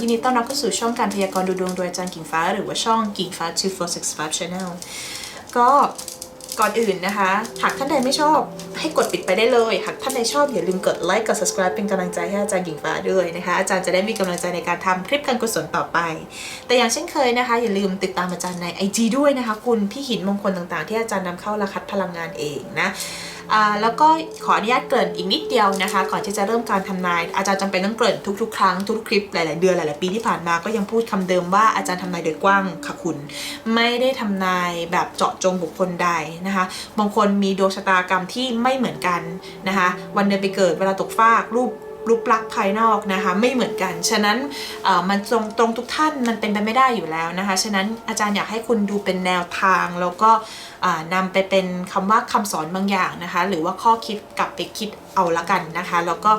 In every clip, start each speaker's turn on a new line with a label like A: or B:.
A: ยินดีต้อนรับเข้าสู่ช่องการพยากรณ์ดูดวงโดยอาจารย์กิ่งฟ้า หรือว่าช่องกิ่งฟ้า2465 Channel ก็ก่อนอื่นนะคะ หากท่านใดไม่ชอบให้กดปิดไปได้เลย หากท่านใดชอบอย่าลืมกดไลค์กด subscribe เป็นกำลังใจให้อาจารย์กิ่งฟ้าด้วยนะคะ อาจารย์จะได้มีกำลังใจในการทำคลิปการกุศลต่อไป แต่อย่างเช่นเคยนะคะ อย่าลืมติดตามอาจารย์ใน IG ด้วยนะคะ คุณพี่หินมงคลต่างๆ ที่อาจารย์นำเข้าราคัดพลังงานเองนะ แล้วก็ขออนุญาตเกริ่นอีกนิดเดียวนะคะ ก่อนที่จะเริ่มการทำนาย อาจารย์จำเป็นต้องเกริ่นทุกๆ ครั้งทุกๆคลิปหลายๆเดือนหลายๆปีที่ผ่านมาก็ยังพูดคำเดิมว่าอาจารย์ทำนายโดยกว้างค่ะคุณ ไม่ได้ทำนายแบบเจาะจงบุคคลใดนะคะ บางคนมีดวงชะตากรรมที่ไม่เหมือนกันนะคะ วันเดือนไปเกิดเวลาตกฟากรูป รูปลักษณ์ภายนอกนะคะ ไม่เหมือนกัน ฉะนั้นมันตรงตรงทุกท่านมันเป็นไปไม่ได้อยู่แล้วนะคะ ฉะนั้นอาจารย์อยากให้คุณดูเป็นแนวทาง แล้วก็อ่านำไปเป็นคำว่าคำสอนบางอย่างนะคะ หรือว่าข้อคิดกลับไปคิดเอาละกันนะคะ แล้วก็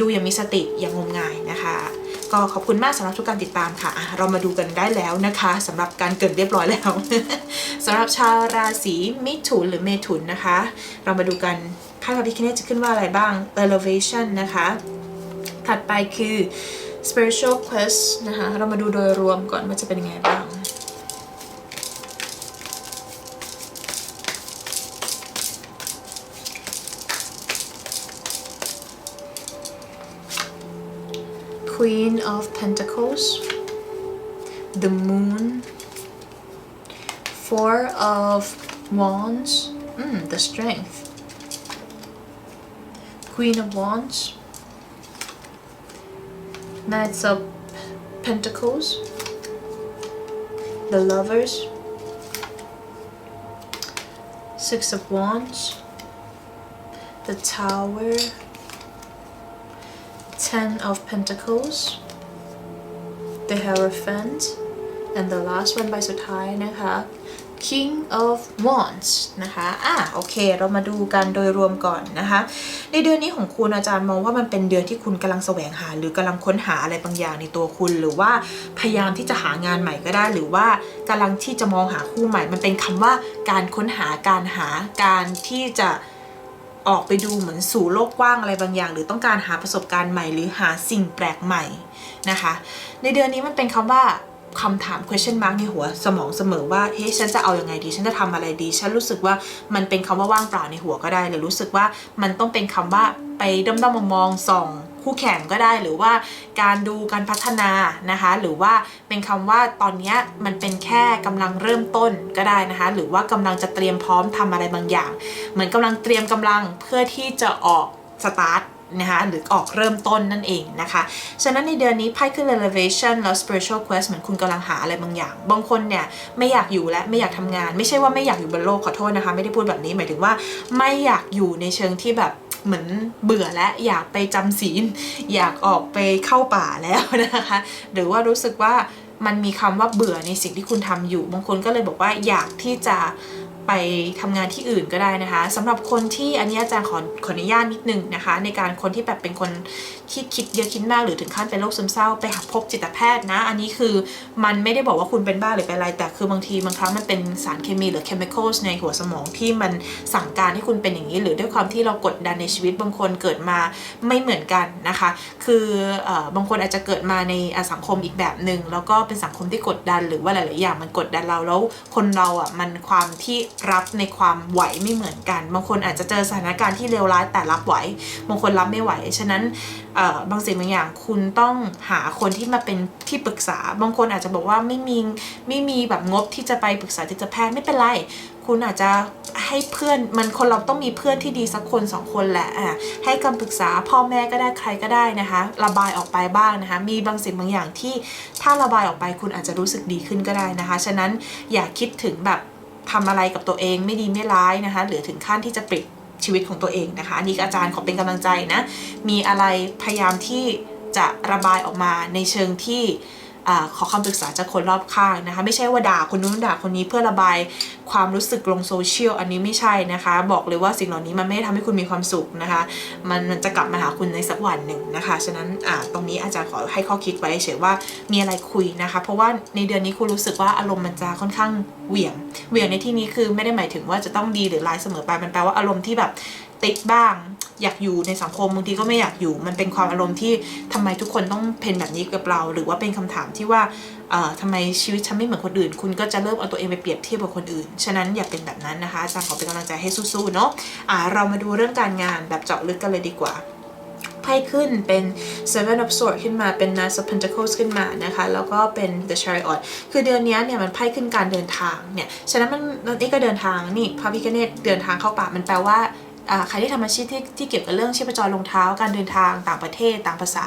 A: ดูอย่างมีสติอย่างงมงายนะคะ ก็ขอบคุณมากสำหรับทุกการติดตามค่ะ เรามาดูกันได้แล้วนะคะสำหรับการเกรินเรียบร้อยแล้วสำหรับชาวราศีมิถุนหรือเมถุนนะคะ เรามาดูกันไพ่พระพิคเนตจะขึ้นว่าอะไรบ้าง elevation นะคะ ถัดไปคือ spiritual quest นะคะ เรามาดูโดยรวมก่อนว่าจะเป็นยังไงบ้าง Queen of Pentacles, the Moon, Four of Wands, mm, the Strength, Queen of Wands, Knights of Pentacles, the Lovers, Six of Wands, the Tower, Ten of Pentacles, the Hierophant, and the last one ใบสุดท้ายนะคะ King of Wands นะคะอะโอเค เรามาดูกันโดยรวมก่อนนะคะ ในเดือนนี้ของคุณอาจารย์มองว่ามันเป็นเดือนที่คุณกำลังแสวงหา หรือกำลังค้นหาอะไรบางอย่างในตัวคุณ หรือว่าพยายามที่จะหางานใหม่ก็ได้ หรือว่ากำลังที่จะมองหาคู่ใหม่ มันเป็นคำว่าการค้นหาการหาการที่จะออกไปดูเหมือนสู่โลกกว้างอะไรบางอย่าง หรือต้องการหาประสบการณ์ใหม่ หรือหาสิ่งแปลกใหม่นะคะ ในเดือนนี้มันเป็นคำว่า คำถาม question mark ในหัวสมองเสมอว่า เฮ้ยฉันจะเอาอยัางไงดี ฉันจะทำอะไรดี ฉันรู้สึกว่ามันเป็นคำว่าว่างเปล่าในหัวก็ได้ หรือรู้สึกว่ามันต้องเป็นคำว่าไปด้อมๆมองๆส่องคู่แข่งก็ได้ หรือว่าการดูการพัฒนานะคะ หรือว่าเป็นคำว่าตอนนี้มันเป็นแค่กำลังเริ่มต้นก็ได้นะคะ หรือว่ากำลังจะเตรียมพร้อมทำอะไรบางอย่าง เหมือนกำลังเตรียมกำลังเพื่อที่จะออกสตาร์ท นะคะหรือออกเริ่มต้นนั่นเองนะคะ ฉะนั้นในเดือนนี้ไพ่ขึ้น elevation แล้ว spiritual quest เหมือนคุณกำลังหาอะไรบางอย่าง บางคนเนี่ยไม่อยากอยู่และไม่อยากทำงาน ไม่ใช่ว่าไม่อยากอยู่บนโลกขอโทษนะคะ ไม่ได้พูดแบบนี้หมายถึงว่าไม่อยากอยู่ในเชิงที่แบบเหมือนเบื่อและอยากไปจำศีล อยากออกไปเข้าป่าแล้วนะคะ หรือว่ารู้สึกว่ามันมีคำว่าเบื่อในสิ่งที่คุณทำอยู่ บางคนก็เลยบอกว่าอยากที่จะ ไปทำงานที่อื่นก็ได้นะคะสำหรับคนที่อันนี้อาจารย์ขอขออนุญาตนิดนึงนะคะ ในการคนที่แบบเป็นคนที่คิดเยอะคิดมากหรือถึงขั้นเป็นโรคซึมเศร้าไปหาพบจิตแพทย์นะ อันนี้คือมันไม่ได้บอกว่าคุณเป็นบ้าหรือเป็นอะไร แต่คือบางทีบางครั้งมันเป็นสารเคมีหรือ chemicals ในหัวสมองที่มันสั่งการให้คุณเป็นอย่างนี้ หรือด้วยความที่เรากดดันในชีวิตบางคนเกิดมาไม่เหมือนกันนะคะ คืออบางคนอาจจะเกิดมาในสังคมอีกแบบหนึ่งแล้วก็เป็นสังคมที่กดดันหรือว่าหลาย ๆ อย่างมันกดดันเราแล้วคนเราอะมันความที่รับในความไหวไม่เหมือนกัน บางคนอาจจะเจอสถานการณ์ที่เลวร้ายแต่รับไหว บางคนรับไม่ไหว ฉะนั้นบางสิ่งบางอย่างคุณต้องหาคนที่มาเป็นที่ปรึกษา บางคนอาจจะบอกว่าไม่มีไม่มีแบบงบที่จะไปปรึกษาจิตแพทย์ไม่เป็นไร คุณอาจจะให้เพื่อนมันคนเราต้องมีเพื่อนที่ดีสักคนสองคนแหละอะให้คำปรึกษาพ่อแม่ก็ได้ใครก็ได้นะคะ ระบายออกไปบ้างนะคะ มีบางสิ่งบางอย่างที่ถ้าระบายออกไปคุณอาจจะรู้สึกดีขึ้นก็ได้นะคะ ฉะนั้นอย่าคิดถึงแบบ ทำอะไรกับตัวเองไม่ดีไม่ร้ายนะคะ หรือถึงขั้นที่จะปลิดชีวิตของตัวเองนะคะอันนี้อาจารย์ขอเป็นกำลังใจนะ มีอะไรพยายามที่จะระบายออกมาในเชิงที่ อขอคำปรึกษาจากคนรอบข้างนะคะ ไม่ใช่ว่าด่าคนนู้นด่าคนนี้เพื่อระบายความรู้สึกลงโซเชียลอันนี้ไม่ใช่นะคะ บอกเลยว่าสิ่งเหล่านี้มันไม่ได้ทำให้คุณมีความสุขนะคะ มันจะกลับมาหาคุณในสักวันหนึ่งนะคะ ฉะนั้นตรงนี้อาจารย์ขอให้ข้อคิดไว้เฉยว่ามีอะไรคุยนะคะ เพราะว่าในเดือนนี้คุณรู้สึกว่าอารมณ์มันจะค่อนข้างเหวี่ยงเหวี่ยงในที่นี้คือไม่ได้หมายถึงว่าจะต้องดีหรือร้ายเสมอไปมันแปลว่าอารมณ์ที่แบบ ติดบ้าง อยากอยู่ในสังคมบางทีก็ไม่อยากอยู่ มันเป็นความอารมณ์ที่ทำไมทุกคนต้องเป็นแบบนี้กับเรา หรือว่าเป็นคำถามที่ว่าเอ่อทำไมชีวิตฉันไม่เหมือนคนอื่น คุณก็จะเริ่มเอาตัวเองไปเปรียบเทียบกับคนอื่น ฉะนั้นอย่าเป็นแบบนั้นนะคะอาจารย์ขอเป็นกำลังใจให้สู้ๆเนาะอ่าเรามาดูเรื่องการงานแบบเจาะลึกกันเลยดีกว่าไพ่ขึ้นเป็น Seven of Swords ขึ้นมาเป็น Knight of Pentacles ขึ้นมานะคะ แล้วก็เป็น The Chariot คือเดือนนี้เนี่ยมันไพ่ขึ้นการเดินทางเนี่ย ฉะนั้นมันนี่ก็เดินทางนี่พระพิคเนตเดินทางเข้าป่ามันแปลว่า ใครที่ทำอาชีพที่ที่เกี่ยวกับเรื่องชีพจรรองเท้า การเดินทางต่างประเทศ ต่างภาษา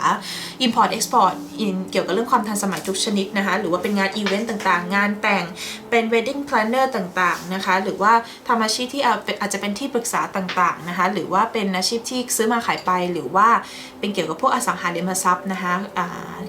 A: Import Export อินเกี่ยวกับเรื่องความทันสมัยทุกชนิดนะคะ หรือว่าเป็นงานอีเวนต์ต่างๆ งานแต่งเป็น wedding planner ต่างๆ นะคะ หรือว่าทำอาชีพที่อาจจะเป็นที่ปรึกษาต่างๆ นะคะ หรือว่าเป็นอาชีพที่ซื้อมาขายไป หรือว่าเป็นเกี่ยวกับพวกอสังหาริมทรัพย์นะคะ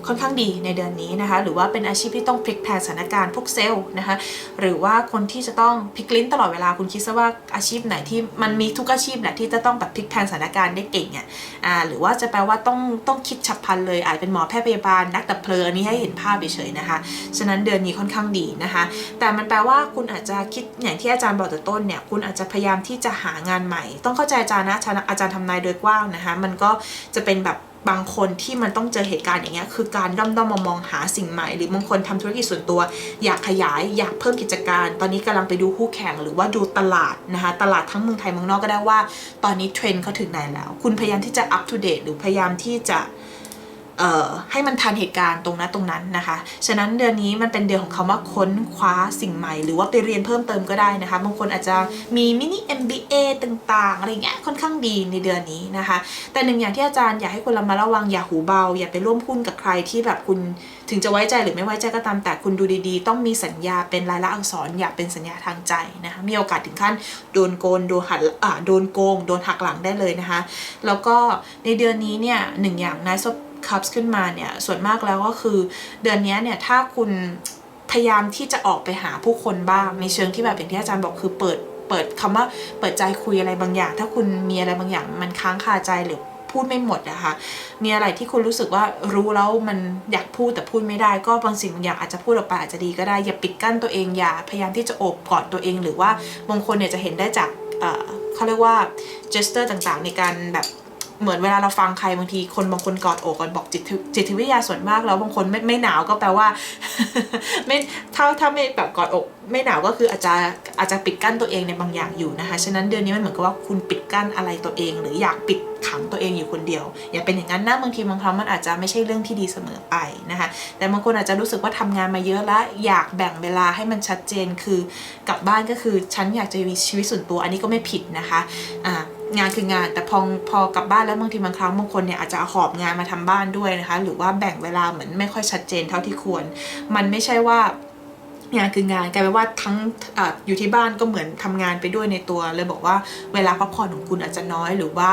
A: ค่อนข้างดีในเดือนนี้นะคะ หรือว่าเป็นอาชีพที่ต้องพลิกแพลงสถานการณ์พวกเซลล์นะคะ หรือว่าคนที่จะต้องพลิกลิ้นตลอดเวลา คุณคิดซะว่าอาชีพไหนที่มันมีทุกอาชีพแหละที่จะต้องแบบพลิกแพลงสถานการณ์ได้เก่งอะอ่าหรือว่าจะแปลว่าต้องต้องคิดฉับพลันเลยอาจเป็นหมอแพทย์พยาบาลนักดับเพลิงอันนี้ให้เห็นภาพเฉยๆนะคะ ฉะนั้นเดือนนี้ค่อนข้างดีนะคะ แต่มันแปลว่าคุณอาจจะคิดอย่างที่อาจารย์บอกแต่ต้นเนี่ยคุณอาจจะพยายามที่จะหางานใหม่ ต้องเข้าใจอาจารย์นะอาจารย์อาจารย์ทำนายโดยกว้างนะคะ มันก็จะเป็นแบบ บางคนที่มันต้องเจอเหตุการณ์อย่างเงี้ยคือการด้อมด้อมมองหาสิ่งใหม่ หรือบางคนทำธุรกิจส่วนตัว อยากขยายอยากเพิ่มกิจการ ตอนนี้กำลังไปดูคู่แข่งหรือว่าดูตลาดนะคะตลาดทั้งเมืองไทยเมืองนอกก็ได้ว่า ตอนนี้เทรนด์เขาถึงไหนแล้ว คุณพยายามที่จะอัปเดตหรือพยายามที่จะ ให้มันทันเหตุการณ์ตรงนั้นตรงนั้นนะคะ ฉะนั้นเดือนนี้มันเป็นเดือนของคำว่าค้นคว้าสิ่งใหม่ หรือว่าไปเรียนเพิ่มเติมก็ได้นะคะ บางคนอาจจะมีมินิ MBA ต่างๆ อะไรเงี้ยค่อนข้างดีในเดือนนี้นะคะ แต่หนึ่งอย่างที่อาจารย์อยากให้คุณระมัดระวังอย่าหูเบา อย่าไปร่วมหุ้นกับใครที่แบบคุณถึงจะไว้ใจหรือไม่ไว้ใจก็ตามแต่คุณดูดีๆ ต้องมีสัญญาเป็นลายลักษณ์อักษรอย่าเป็นสัญญาทางใจนะคะมีโอกาสถึงขั้นโดนโกนโดนหักโดนโกง โดนหักหลังได้เลยนะคะ แล้วก็ในเดือนนี้เนี่ยหนึ่งอย่างนาย คัพขึ้นมาเนี่ยส่วนมากแล้วก็คือ เดือนนี้เนี่ยถ้าคุณพยายามที่จะออกไปหาผู้คนบ้าง ในเชิงที่แบบอย่างที่อาจารย์บอกคือเปิดเปิดคำว่าเปิดใจคุยอะไรบางอย่าง ถ้าคุณมีอะไรบางอย่างมันค้างคาใจหรือพูดไม่หมดนะคะมีอะไรที่คุณรู้สึกว่ารู้แล้วมันอยากพูดแต่พูดไม่ได้ ก็บางสิ่งบางอย่างอาจจะพูดออกไปอาจจะดีก็ได้อย่าปิดกั้นตัวเองอย่าพยายามที่จะโอบกอดตัวเอง หรือว่าบางคนเนี่ยจะเห็นได้จากเอ่อเขาเรียกว่า gesture ต่างๆ ในการแบบ เหมือนเวลาเราฟังใครบางทีคนบางคนกอดอกกันบอกจิตจิตวิทยาส่วนมากแล้วบางคนไม่ไม่หนาวก็แปลว่า ไม่ถ้าถ้าไม่แบบกอดอก ไม่หนาวก็คืออาจจะอาจจะปิดกั้นตัวเองในบางอย่างอยู่นะคะฉะนั้นเดือนนี้มันเหมือนกับว่าคุณปิดกั้นอะไรตัวเอง หรืออยากปิดขังตัวเองอยู่คนเดียว อย่าเป็นอย่างนั้นนะบางทีบางครั้งมันอาจจะไม่ใช่เรื่องที่ดีเสมอไปนะคะแต่บางคนอาจจะรู้สึกว่าทำงานมาเยอะแล้วอยากแบ่งเวลาให้มันชัดเจนคือกลับบ้านก็คือฉันอยากจะมีชีวิตส่วนตัวอันนี้ก็ไม่ผิดนะคะอ่า งานคืองาน แต่พอพอกลับบ้านแล้วบางทีบางครั้งบางคนเนี่ยอาจจะหอบงานมาทำบ้านด้วยนะคะ หรือว่าแบ่งเวลาเหมือนไม่ค่อยชัดเจนเท่าที่ควร มันไม่ใช่ว่า งานคืองานกลายเป็นว่าทั้งออยู่ที่บ้านก็เหมือนทำงานไปด้วยในตัวเลยบอกว่าเวลาพักผ่อนของคุณอาจจะน้อย หรือว่า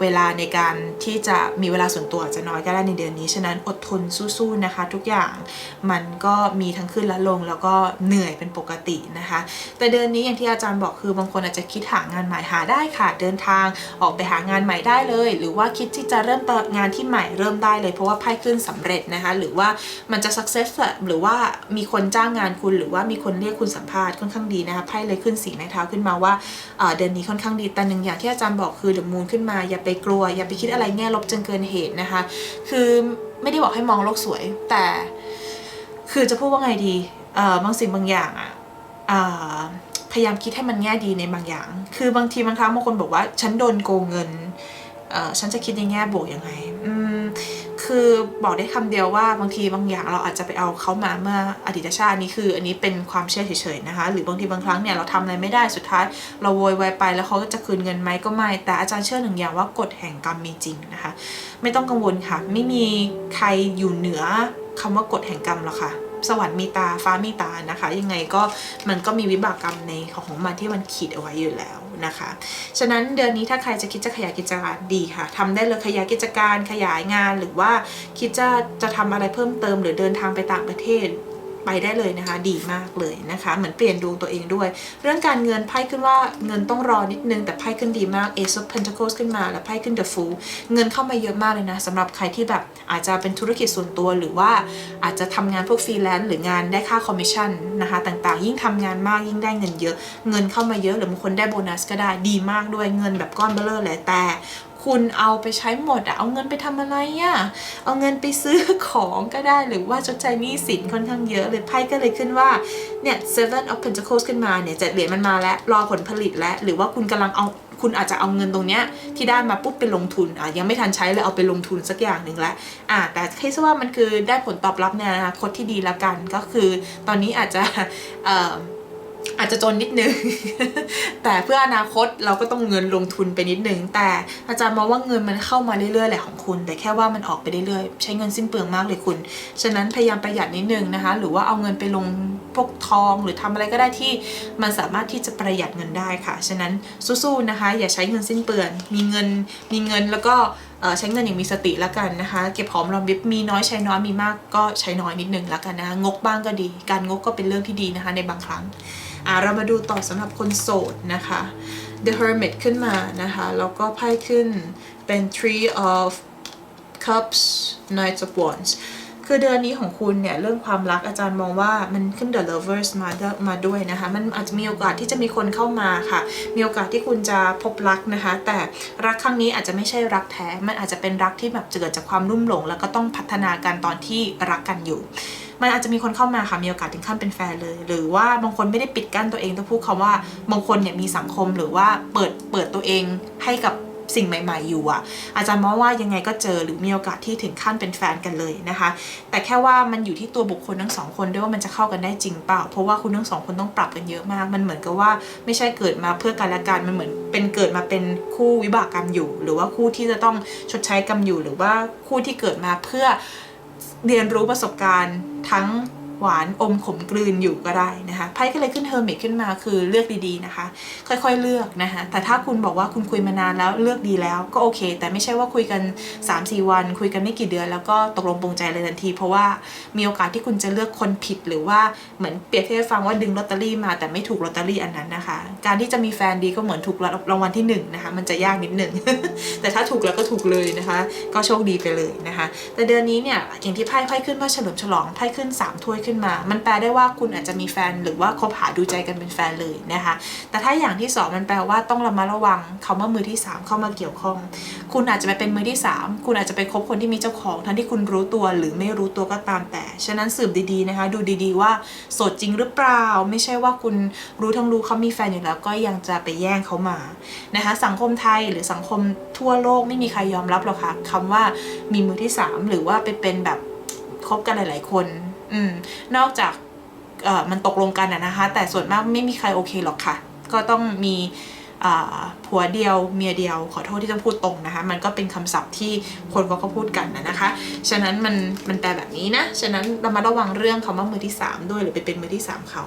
A: เวลาในการที่จะมีเวลาส่วนตัวอาจจะน้อยก็ได้ในเดือนนี้ ฉะนั้นอดทนสู้ๆนะคะ ทุกอย่างมันก็มีทั้งขึ้นและลง แล้วก็เหนื่อยเป็นปกตินะคะ แต่เดือนนี้อย่างที่อาจารย์บอกคือบางคนอาจจะคิดหางานใหม่หาได้ค่ะ เดินทางออกไปหางานใหม่ได้เลย หรือว่าคิดที่จะเริ่มต้นงานที่ใหม่เริ่มได้เลยเพราะว่าไพ่ขึ้นสำเร็จนะคะหรือว่ามันจะ success หรือว่ามีคนจ้างงานคุณหรือว่ามีคนเรียกคุณสัมภาษณ์ค่อนข้างดีนะคะไพ่เลยขึ้นสีไม้เท้าขึ้นมาว่าเดือนนี้ค่อนข้างดีแต่หนึ่งอย่างที่อาจารย์บอกคือเดอะมูนขึ้นมาอย่าไปกลัว อย่าไปคิดอะไรแง่ลบจนเกินเหตุนะคะ คือไม่ได้บอกให้มองโลกสวย แต่คือจะพูดว่าไงดีบางสิ่งบางอย่างอะอ่าพยายามคิดให้มันแง่ดีในบางอย่าง คือบางทีบางครั้งบางคนบอกว่าฉันโดนโกงเงินฉันจะคิดในแง่บวกยังไงอืม คือบอกได้คำเดียวว่าบางทีบางอย่างเราอาจจะไปเอาเขามาเมื่ออดีตชาตินี้คือ อันนี้เป็นความเชื่อเฉยๆนะคะ หรือบางทีบางครั้งเนี่ยเราทำอะไรไม่ได้สุดท้าย เราโวยวายไปแล้วเขาก็จะคืนเงินไหมก็ไม่ แต่อาจารย์เชื่อหนึ่งอย่างว่ากฎแห่งกรรมมีจริงนะคะ ไม่ต้องกังวลค่ะ ไม่มีใครอยู่เหนือคำว่ากฎแห่งกรรมหรอกค่ะ สวรรค์มีตาฟ้ามีตานะคะ ยังไงก็มันก็มีวิบากกรรมในของมันที่มันขีดเอาไว้อยู่แล้วนะคะ ฉะนั้นเดือนนี้ถ้าใครจะคิดจะขยายกิจการดีค่ะทำได้เลยขยายกิจการขยายงานหรือว่าคิดจะจะทำอะไรเพิ่มเติม หรือเดินทางไปต่างประเทศไปได้เลยนะคะ ดีมากเลยนะคะ เหมือนเปลี่ยนดวงตัวเองด้วย เรื่องการเงินไพ่ขึ้นว่าเงินต้องรอนิดนึง แต่ไพ่ขึ้นดีมาก Ace of Pentacles ขึ้นมา แล้วไพ่ขึ้น The Fool เงินเข้ามาเยอะมากเลยนะสำหรับใครที่แบบ อาจจะเป็นธุรกิจส่วนตัวหรือว่าอาจจะทำงานพวกฟรีแลนซ์หรืองานได้ค่าคอมมิชชั่นนะคะต่างๆ ยิ่งทำงานมากยิ่งได้เงินเยอะ เงินเข้ามาเยอะหรือบางคนได้โบนัสก็ได้ดีมากด้วยเงินแบบก้อนเบ้อร่อเลยแต่คุณเอาไปใช้หมดอะเอาเงินไปทำอะไรอะเอาเงินไปซื้อของก็ได้หรือว่าชดใช้หนี้สินค่อนข้างเยอะเลยไพ่ก็เลยขึ้นว่าเนี่ย seven of pentacles ขึ้นมาเนี่ยเจ็ดเหรียญมันมาแล้วรอผลผลิตแล้วหรือว่าคุณกำลังเอา คุณอาจจะเอาเงินตรงเนี้ยที่ได้มาปุ๊บไปลงทุนอะยังไม่ทันใช้เลยเอาไปลงทุนสักอย่างหนึ่งแล้วอะแต่คิดซะว่ามันคือได้ผลตอบรับในอนาคตที่ดีละกัน ก็คือตอนนี้อาจจะเอ่อ อาจจะจนนิดนึง แต่เพื่ออนาคตเราก็ต้องเงินลงทุนไปนิดนึง แต่อาจารย์มองว่าเงินมันเข้ามาเรื่อยๆแหละของคุณ แต่แค่ว่ามันออกไปเรื่อยๆใช้เงินสิ้นเปลืองมากเลยคุณ ฉะนั้นพยายามประหยัดนิดนึงนะคะ หรือว่าเอาเงินไปลงพวกทองหรือทำอะไรก็ได้ที่มันสามารถที่จะประหยัดเงินได้ค่ะ ฉะนั้นสู้ๆนะคะ อย่าใช้เงินสิ้นเปลืองมีเงินมีเงินแล้วก็ใช้เงินอย่างมีสติแล้วกันนะคะ เก็บหอมรอมริบมีน้อยใช้น้อยมีมากก็ใช้น้อยนิดนึงแล้วกันนะะงกบ้างก็ดี การงกก็เป็นเรื่องที่ดีนะคะในบางครั้ง อ่าเรามาดูต่อสำหรับคนโสดนะคะ The Hermit ขึ้นมานะคะ แล้วก็ไพ่ขึ้นเป็น Three of Cups Knight of Wands คือเดือนนี้ของคุณเนี่ยเรื่องความรักอาจารย์มองว่ามันขึ้น The Lovers มาดมาด้วยนะคะ มันอาจจะมีโอกาสที่จะมีคนเข้ามาค่ะ มีโอกาสที่คุณจะพบรักนะคะ แต่รักครั้งนี้อาจจะไม่ใช่รักแท้ มันอาจจะเป็นรักที่แบบเกิดจากความรุ่มหลง แล้วก็ต้องพัฒนาการตอนที่รักกันอยู่มันอาจจะมีคนเข้ามาค่ะมีโอกาสถึงขั้นเป็นแฟนเลย หรือว่าบางคนไม่ได้ปิดกั้นตัวเองต้องพูดคำว่าบางคนเนี่ยมีสังคมหรือว่าเปิดเปิดตัวเองให้กับ สิ่งใหม่ ๆอยู่อะอาจารย์มองว่ายังไงก็เจอหรือมีโอกาสที่ถึงขั้นเป็นแฟนกันเลยนะคะ แต่แค่ว่ามันอยู่ที่ตัวบุคคลทั้งสองคนด้วยว่ามันจะเข้ากันได้จริงเปล่า เพราะว่าคุณทั้งสองคนต้องปรับกันเยอะมาก มันเหมือนกับว่าไม่ใช่เกิดมาเพื่อกันและกันมันเหมือนเป็นเกิดมาเป็นคู่วิบากกรรมอยู่ หรือว่าคู่ที่จะต้องชดใช้กรรมอยู่ หรือว่าคู่ที่เกิดมาเพื่อเรียนรู้ประสบการณ์ทั้ง หวานอมขมกลืนอยู่ก็ได้นะคะไพ่ก็เลยขึ้นเฮอร์มิตขึ้นมาคือเลือกดีๆนะคะ ค่อยๆเลือกนะคะแต่ถ้าคุณบอกว่าคุณคุยมานานแล้วเลือกดีแล้วก็โอเค แต่ไม่ใช่ว่าคุยกัน 3-4 วัน คุยกันไม่กี่เดือน แล้วก็ตกลงปรงใจเลยทันที เพราะว่ามีโอกาสที่คุณจะเลือกคนผิดหรือว่าเหมือนเปรียบเทียบฟังว่าดึงลอตเตอรี่มาแต่ไม่ถูกลอตเตอรี่อันนั้นนะคะ การที่จะมีแฟนดีก็เหมือนถูกรางวัลที่หนึ่งนะคะมันจะยากนิดหนึ่งแต่ถ้าถูกแล้วก็ถูกเลยนะคะ ก็โชคดีไปเลยนะคะ แต่เดือนนี้เนี่ยอย่างที่ไพ่ไพ่ขึ้นว่าเฉลิมฉลองไพ่ขึ้น3ถ้วยขึ้นมา มันแปลได้ว่าคุณอาจจะมีแฟนหรือว่าคบหาดูใจกันเป็นแฟนเลยนะคะ แต่ถ้าอย่างที่ 2 มันแปลว่าต้องระมัดระวังคำว่ามือที่ 3 เข้ามาเกี่ยวข้อง คุณอาจจะไปเป็นมือที่ 3 คุณอาจจะไปคบคนที่มีเจ้าของ ทั้งที่คุณรู้ตัวหรือไม่รู้ตัวก็ตามแต่ ฉะนั้นสืบดีๆนะคะ ดูดีๆว่าโสดจริงหรือเปล่า ไม่ใช่ว่าคุณรู้ทั้งรู้เขามีแฟนอยู่แล้วก็ยังจะไปแย่งเขามานะคะ สังคมไทยหรือสังคมทั่วโลกไม่มีใครยอมรับหรอกค่ะคำว่ามีมือที่ 3 หรือว่าไปเป็นแบบคบกันหลาย ๆ คน อืม นอกจากเอ่อมันตกลงกันอะนะคะ แต่ส่วนมากไม่มีใครโอเคหรอกค่ะ ก็ต้องมีผัวเดียวเมียเดียว ขอโทษที่ต้องพูดตรงนะคะ มันก็เป็นคำศัพท์ที่คนเขาก็พูดกันนะนะคะ ฉะนั้นมันมันแปลแบบนี้นะ ฉะนั้นเรามาระวังเรื่องคำว่ามือที่ 3 ด้วยหรือไปเป็นมือที่ 3 เขา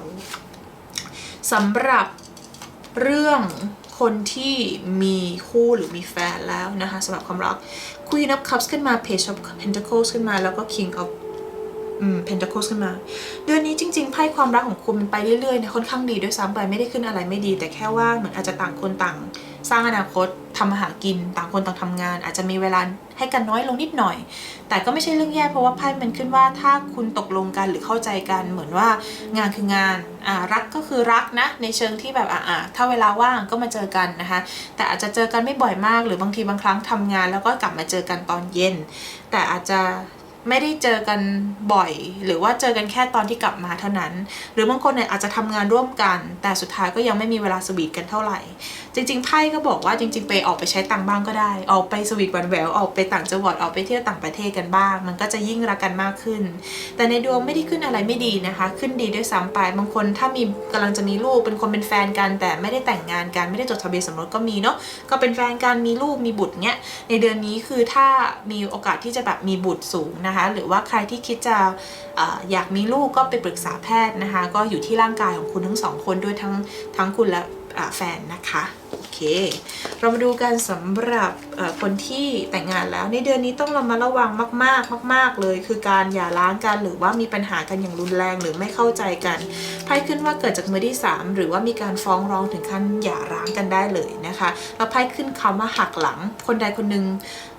A: สำหรับเรื่องคนที่มีคู่หรือมีแฟนแล้วนะคะสำหรับความรัก Queen of Cups ขึ้นมา Page of Pentacles ขึ้นมาแล้วก็ King of อืม Pentacles ขึ้นมา เดือนนี้จริงๆไพ่ความรักของคุณมันไปเรื่อยๆเนี่ยค่อนข้างดีด้วยซ้ำไปไม่ได้ขึ้นอะไรไม่ดี แต่แค่ว่าเหมือนอาจจะต่างคนต่าง สร้างอนาคตทำมาหากิน ต่างคนต่างทำงาน อาจจะมีเวลาให้กันน้อยลงนิดหน่อย แต่ก็ไม่ใช่เรื่องแย่เพราะว่าไพ่มันขึ้นว่าถ้าคุณตกลงกันหรือเข้าใจกัน เหมือนว่างานคืองานอ่ารักก็คือรักนะ ในเชิงที่แบบอ่าอ่าถ้าเวลาว่างก็มาเจอกันนะคะ แต่อาจจะเจอกันไม่บ่อยมาก หรือบางทีบางครั้งทำงาน แล้วก็กลับมาเจอกันตอนเย็น แต่อาจจะ ไม่ได้เจอกันบ่อย หรือว่าเจอกันแค่ตอนที่กลับมาเท่านั้น หรือบางคนเนี่ยอาจจะทำงานร่วมกัน แต่สุดท้ายก็ยังไม่มีเวลาสวีทกันเท่าไหร่ จริงๆไพ่ก็บอกว่าจริง ๆ ไปออกไปใช้ตังค์บ้างก็ได้ ออกไปสวีทหวานแหววออกไปต่างจังหวัดออกไปเที่ยวต่างประเทศกันบ้าง มันก็จะยิ่งรักกันมากขึ้น แต่ในดวงไม่ได้ขึ้นอะไรไม่ดีนะคะ ขึ้นดีด้วยซ้ำไปบางคนถ้ามีกำลังจะมีลูกเป็นคนเป็นแฟนกัน แต่ไม่ได้แต่งงานกันไม่ได้จดทะเบียนสมรสก็มีเนาะก็เป็นแฟนกันมีลูกมีบุตรเนี้ยในเดือนนี้คือถ้ามีโอกาสที่จะแบบมีบุตรสูงนะคะ หรือว่าใครที่คิดจะออยากมีลูกก็ไปปรึกษาแพทย์นะคะ ก็อยู่ที่ร่างกายของคุณทั้งสองคนด้วยทั้งทั้งคุณและแฟนนะคะ เคเรามาดูกันสำหรับคนที่แต่งงานแล้ว ในเดือนนี้ต้องเรามาระวังมาก ๆ มาก ๆ เลย คือการหย่าร้างกันหรือว่ามีปัญหากันอย่างรุนแรงหรือไม่เข้าใจกันไพ่ขึ้นว่าเกิดจากมือที่ 3 หรือว่ามีการฟ้องร้องถึงขั้นหย่าร้างกันได้เลยนะคะแล้วไพ่ขึ้นคำว่าหักหลัง คนใดคนหนึ่ง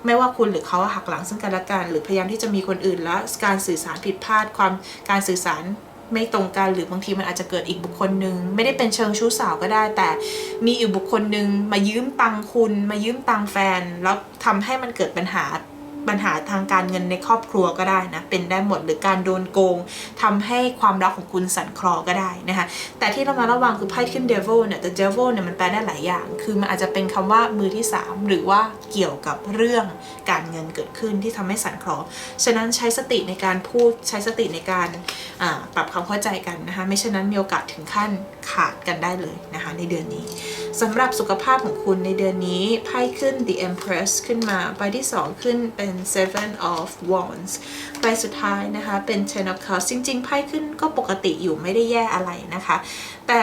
A: ไม่ว่าคุณหรือเขาหักหลังซึ่งกันและกัน หรือพยายามที่จะมีคนอื่นแล้วการสื่อสารผิดพลาดความการสื่อสาร ไม่ตรงกันหรือบางทีมันอาจจะเกิดอีกบุคคลหนึ่งไม่ได้เป็นเชิงชู้สาวก็ได้ แต่มีอีกบุคคลหนึ่งมายืมตังคุณ มายืมตังแฟน แล้วทำให้มันเกิดปัญหา ปัญหาทางการเงินในครอบครัวก็ได้นะเป็นได้หมดหรือการโดนโกงทำให้ความรักของคุณสั่นคลอก็ได้นะคะแต่ที่เรามาระวังคือไพ่ขึ้น devil เนี่ยแต่ devil เนี่ยมันแปลได้หลายอย่าง คือมันอาจจะเป็นคำว่ามือที่ 3 หรือว่าเกี่ยวกับเรื่องการเงินเกิดขึ้นที่ทำให้สั่นคลอฉะนั้นใช้สติในการพูดใช้สติในการปรับความเข้าใจกันนะคะไม่เช่นนั้นมีโอกาสถึงขั้นขาดกันได้เลยนะคะในเดือนนี้สำหรับสุขภาพของคุณในเดือนนี้ไพ่ขึ้น the empress ขึ้นมาใบที่ 2 ขึ้นเป็น seven of wands ใบสุดท้ายนะคะเป็น ten of cups จริง ๆ ไพ่ขึ้นก็ปกติอยู่ไม่ได้แย่อะไรนะคะ แต่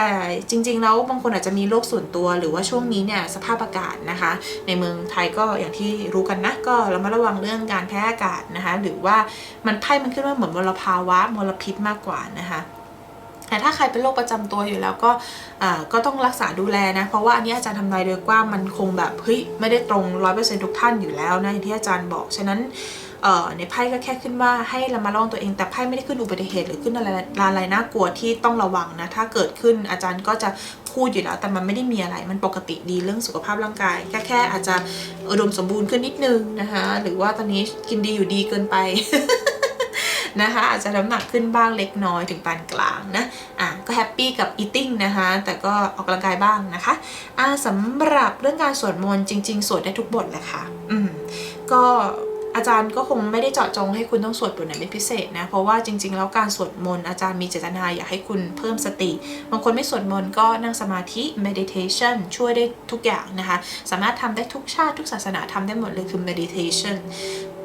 A: จริง ๆ แล้วบางคนอาจจะมีโรคส่วนตัวหรือว่าช่วงนี้เนี่ยสภาพอากาศนะคะ ในเมืองไทยก็อย่างที่รู้กันนะก็เรามาระวังเรื่องการแพ้อากาศนะคะ หรือว่ามันไพ่มันขึ้นว่าเหมือนมลภาวะมลพิษมากกว่านะคะ แต่ถ้าใครเป็นโรคประจำตัวอยู่แล้วก็ก็ต้องรักษาดูแลนะ เพราะว่าอันนี้อาจารย์ทำนายโดยกว้างมันคงแบบเฮ้ยไม่ได้ตรงร้อยเปอร์เซ็นต์ทุกท่านอยู่แล้วนะอย่างที่อาจารย์บอก ฉะนั้นในไพ่ก็แค่ขึ้นว่าให้เรามาระวังตัวเอง แต่ไพ่ไม่ได้ขึ้นอุบัติเหตุหรือขึ้นอะไรอะไรน่ากลัวที่ต้องระวังนะ ถ้าเกิดขึ้นอาจารย์ก็จะพูดอยู่แล้ว แต่มันไม่ได้มีอะไร มันปกติดีเรื่องสุขภาพร่างกายแค่แค่อาจจะอุดมสมบูรณ์ขึ้นนิดนึงนะคะ หรือว่าตอนนี้กินดีอยู่ดีเกินไป นะคะ อาจจะน้ำหนักขึ้นบ้างเล็กน้อยถึงปานกลางนะอะก็แฮปปี้กับ eating นะคะแต่ก็ออกกำลังกายบ้างนะคะอะสำหรับเรื่องการสวดมนต์จริง ๆ สวดได้ทุกบทแหละค่ะอืมก็อาจารย์ก็คงไม่ได้เจาะจงให้คุณต้องสวดบทไหนเป็นพิเศษนะ เพราะว่าจริง ๆ แล้วการสวดมนต์อาจารย์มีเจตนาอยากให้คุณเพิ่มสติ บางคนไม่สวดมนต์ก็นั่งสมาธิ meditation ช่วยได้ทุกอย่างนะคะ สามารถทำได้ทุกชาติทุกศาสนาทำได้หมดเลยคือ meditation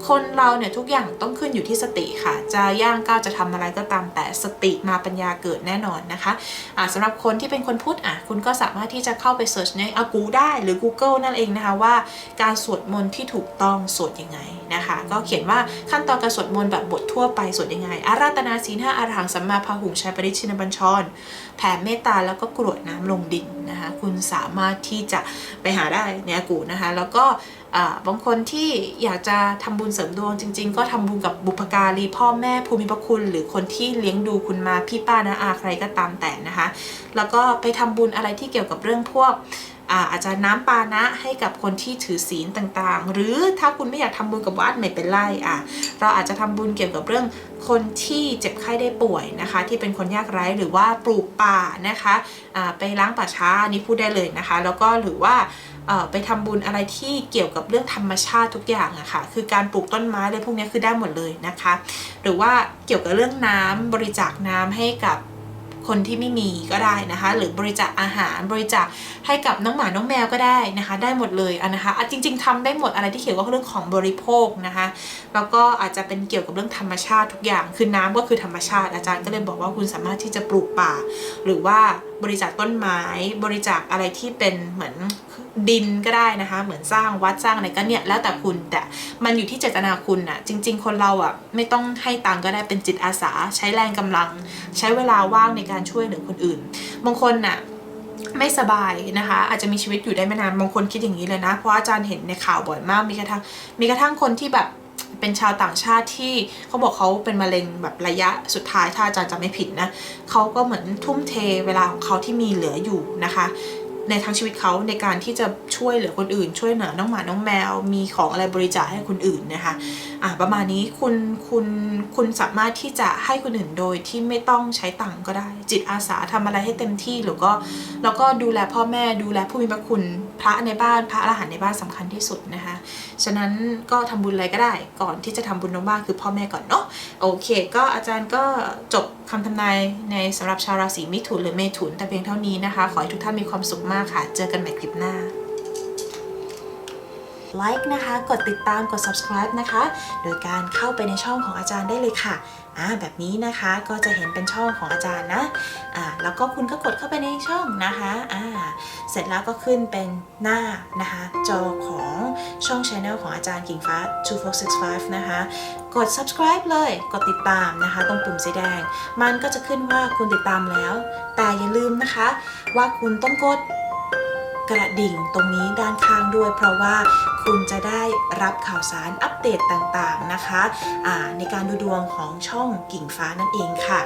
A: คนเราเนี่ยทุกอย่างต้องขึ้นอยู่ที่สติค่ะ จะย่างก้าวจะทำอะไรก็ตามแต่สติมาปัญญาเกิดแน่นอนนะคะอ่าสำหรับคนที่เป็นคนพุทธอะคุณก็สามารถที่จะเข้าไปเสิร์ชในอากูได้หรือ Google นั่นเองนะคะว่าการสวดมนต์ที่ถูกต้องสวดยังไงนะคะ ก็เขียนว่าขั้นตอนการสวดมนต์แบบบททั่วไปสวดยังไง อาราธนาศีลห้าอาหังสัมมาพาหุงชัยปริชินบัญชร แผ่เมตตาแล้วก็กรวดน้ำลงดินนะคะ คุณสามารถที่จะไปหาได้ในอากูนะคะ แล้วก็ บางคนที่อยากจะทำบุญเสริมดวงจริง ๆ ก็ทำบุญกับบุพการีพ่อแม่ภูมิพระคุณ หรือคนที่เลี้ยงดูคุณมาพี่ป้านาอาใครก็ตามแต่นะคะ แล้วก็ไปทำบุญอะไรที่เกี่ยวกับเรื่องพวกอาจจะน้ำปานะให้กับคนที่ถือศีลต่างๆ หรือถ้าคุณไม่อยากทำบุญกับวัดไม่เป็นไรอะเราอาจจะทำบุญเกี่ยวกับเรื่องคนที่เจ็บไข้ได้ป่วยนะคะ ที่เป็นคนยากไร้หรือว่าปลูกป่านะคะไปล้างป่าช้าอันนี้พูดได้เลยนะคะ แล้วก็หรือว่า ไปทำบุญอะไรที่เกี่ยวกับเรื่องธรรมชาติทุกอย่างอะค่ะคือการปลูกต้นไม้อะไรพวกนี้คือได้หมดเลยนะคะ หรือว่าเกี่ยวกับเรื่องน้ำบริจาคน้ำให้กับคนที่ไม่มีก็ได้นะคะ หรือบริจาคอาหารบริจาคให้กับน้องหมาน้องแมวก็ได้นะคะ ได้หมดเลยนะคะะจริง ๆทำได้หมดอะไรที่เกี่ยวกับเรื่องของบริโภคนะคะ แล้วก็อาจจะเป็นเกี่ยวกับเรื่องธรรมชาติทุกอย่าง คือน้ำก็คือธรรมชาติ อาจารย์ก็เลยบอกว่าคุณสามารถที่จะปลูกป่า หรือว่า บริจาคต้นไม้ บริจาคอะไรที่เป็นเหมือนดินก็ได้นะคะ เหมือนสร้างวัดสร้างอะไรก็เนี่ยแล้วแต่คุณแต่มันอยู่ที่เจตนาคุณนะจริง ๆ คนเราอะไม่ต้องให้ตังก็ได้เป็นจิตอาสา ใช้แรงกำลัง ใช้เวลาว่างในการช่วยเหลือคนอื่นบางคนน่ะไม่สบายนะคะ อาจจะมีชีวิตอยู่ได้ไม่นานบางคนคิดอย่างนี้เลยนะ เพราะอาจารย์เห็นในข่าวบ่อยมาก มีกระทั่งมีกระทั่งคนที่แบบ เป็นชาวต่างชาติที่เขาบอกเขาเป็นมะเร็งแบบระยะสุดท้ายถ้าอาจารย์จำไม่ผิดนะเขาก็เหมือนทุ่มเทเวลาของเขาที่มีเหลืออยู่นะคะในทั้งชีวิตเขาในการที่จะช่วยเหลือคนอื่น ช่วยเหลือน้องหมาน้องแมว มีของอะไรบริจาคให้คนอื่นนะคะอ่าประมาณนี้คุณคุณคุณสามารถที่จะให้คนอื่นโดยที่ไม่ต้องใช้ตังก็ได้ จิตอาสาทำอะไรให้เต็มที่หรือก็แล้วก็ดูแลพ่อแม่ดูแลผู้มีพระคุณพระในบ้านพระอรหันต์ในบ้านสำคัญที่สุดนะคะฉะนั้นก็ทำบุญอะไรก็ได้ ก่อนที่จะทำบุญน้องบ้านคือพ่อแม่ก่อนเนาะโอเค ก็อาจารย์ก็จบคำทำนายในสำหรับชาวราศีมิถุนหรือเมถุนแต่เพียงเท่านี้นะคะ ขอให้ทุกท่านมีความสุขมากค่ะ เจอกันใหม่คลิปหน้าไลค์นะคะ กดติดตาม กด subscribe นะคะ โดยการเข้าไปในช่องของอาจารย์ได้เลยค่ะอ่าแบบนี้นะคะก็จะเห็นเป็นช่องของอาจารย์นะอ่าแล้วก็คุณก็กดเข้าไปในช่องนะคะอ่าเสร็จแล้วก็ขึ้นเป็นหน้านะคะ จอของ ช่อง Channel ของอาจารย์กิ่งฟ้า 2465 นะคะ กด subscribe เลย กดติดตามนะคะ ตรงปุ่มสีแดง มันก็จะขึ้นว่าคุณติดตามแล้ว แต่อย่าลืมนะคะ ว่าคุณต้องกดกระดิ่งตรงนี้ด้านข้างด้วย เพราะว่าคุณจะได้รับข่าวสารอัปเดตต่างๆนะคะในการดูดวงของช่องกิ่งฟ้านั่นเองค่ะ